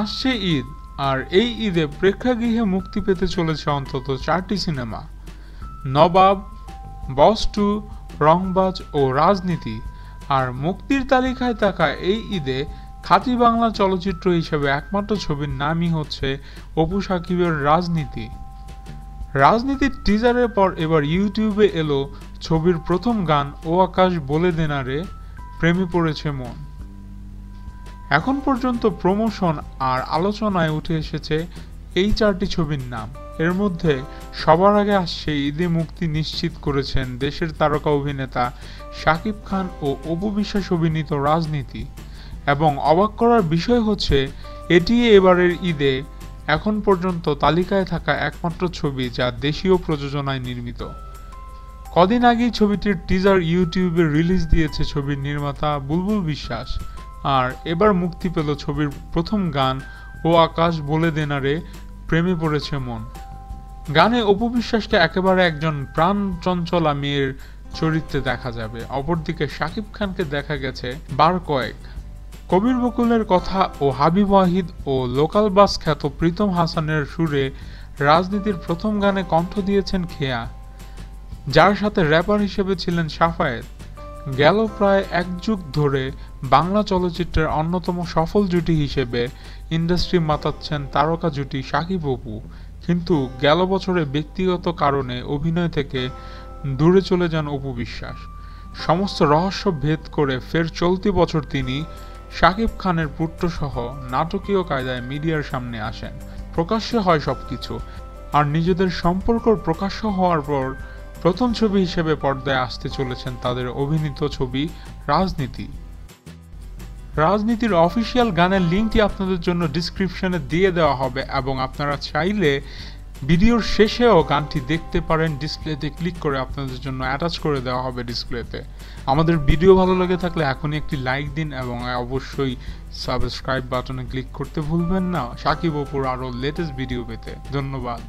আসছে ঈদ, আর এই ঈদে প্রেক্ষাগৃহে মুক্তি পেতে চলেছে অন্তত চারটি সিনেমা। নবাব, বস টু, রংবাজ ও রাজনীতি। আর মুক্তির তালিকায় থাকা এই ঈদে খাঁটি বাংলা চলচ্চিত্র হিসেবে একমাত্র ছবির নামই হচ্ছে অপু সাকিবের রাজনীতি। রাজনীতির টিজারের পর এবার ইউটিউবে এলো ছবির প্রথম গান ও আকাশ বলে দেনারে, প্রেমে পড়েছে মন। এখন পর্যন্ত প্রমোশন আর আলোচনায় উঠে এসেছে এই চারটি ছবির নাম। এর মধ্যে সবার আগে আসছে ঈদে মুক্তি নিশ্চিত করেছেন দেশের তারকা অভিনেতা শাকিব খান ও অপু বিশ্বাস অভিনীত রাজনীতি। এবং অবাক করার বিষয় হচ্ছে, এটি এবারের ঈদে এখন পর্যন্ত তালিকায় থাকা একমাত্র ছবি যা দেশীয় প্রযোজনায় নির্মিত। কদিন আগেই ছবিটির টিজার ইউটিউবে রিলিজ দিয়েছে ছবির নির্মাতা বুলবুল বিশ্বাস। আর এবার মুক্তি পেল ছবির প্রথম গান, ও আকাশ বলে দেনারে প্রেমে পড়েছে মন। গানে অপু বিশ্বাসকে একেবারে একজন প্রাণ চঞ্চলা মেয়ের চরিত্রে দেখা যাবে। অপরদিকে শাকিব খানকে দেখা গেছে বার কয়েক। কবির বকুলের কথা ও হাবিব ওয়াহিদ ও লোকাল বাস খ্যাত প্রীতম হাসানের সুরে রাজনীতির প্রথম গানে কণ্ঠ দিয়েছেন খেয়া, যার সাথে র্যাপার হিসেবে ছিলেন সাফায়েত। গেল প্রায় এক যুগ ধরে বাংলা চলচ্চিত্রের অন্যতম সফল জুটি হিসেবে ইন্ডাস্ট্রি মাতাচ্ছেন তারকা জুটি সাকিব অপু কিন্তু গেল বছরে ব্যক্তিগত কারণে অভিনয় থেকে দূরে চলে যান অপু বিশ্বাস। সমস্ত রহস্য ভেদ করে ফের চলতি বছর তিনি শাকিব খানের পুত্রসহ নাটকীয় কায়দায় মিডিয়ার সামনে আসেন। প্রকাশ্যে হয় সবকিছু। আর নিজেদের সম্পর্ক প্রকাশ্য হওয়ার পর প্রথম ছবি হিসেবে পর্দায় আসতে চলেছেন তাদের অভিনীত ছবি রাজনীতি। রাজনীতির অফিসিয়াল গানের লিঙ্কটি আপনাদের জন্য ডিসক্রিপশনে দিয়ে দেওয়া হবে এবং আপনারা চাইলে ভিডিওর শেষেও গানটি দেখতে পারেন। ডিসপ্লেতে ক্লিক করে আপনাদের জন্য অ্যাটাচ করে দেওয়া হবে ডিসপ্লেতে। আমাদের ভিডিও ভালো লাগে থাকলে এখনই একটি লাইক দিন এবং অবশ্যই সাবস্ক্রাইব বাটনে ক্লিক করতে ভুলবেন না। সাকিব অপুর আরও লেটেস্ট ভিডিও পেতে। ধন্যবাদ।